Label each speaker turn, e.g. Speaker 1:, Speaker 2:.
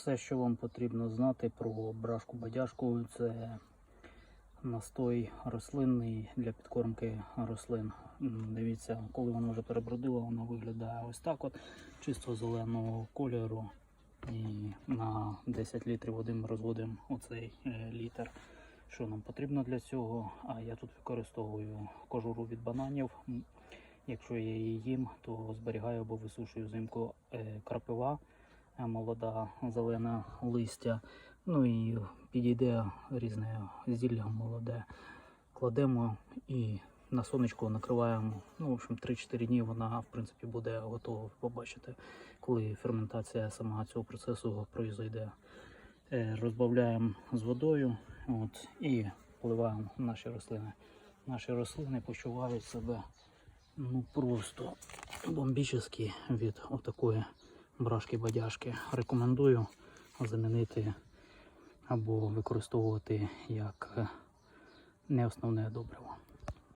Speaker 1: все, що вам потрібно знати про брашку бадяжку, це настой рослинний для підкормки рослин. Дивіться, коли вона вже перебродила, вона виглядає ось так от, чисто зеленого кольору. І на 10 літрів води ми розводимо оцей е, літр. Що нам потрібно для цього? А я тут використовую кожуру від бананів. Якщо я її їм, то зберігаю або висушую взимку е, крапива, молода зелена листя. Ну і підійде різне зілля молоде. Кладемо і на сонечко накриваємо. Ну, в общем, 3-4 дні вона в принципі буде готова. Ви Побачите, коли ферментація самого цього процесу произойде. Е, Розбавляємо з водою от, і поливаємо наші рослини. Наші рослини почувають себе ну просто бомбічно від отакої брашки-бадяжки. Рекомендую замінити або використовувати як е, не основне добриво.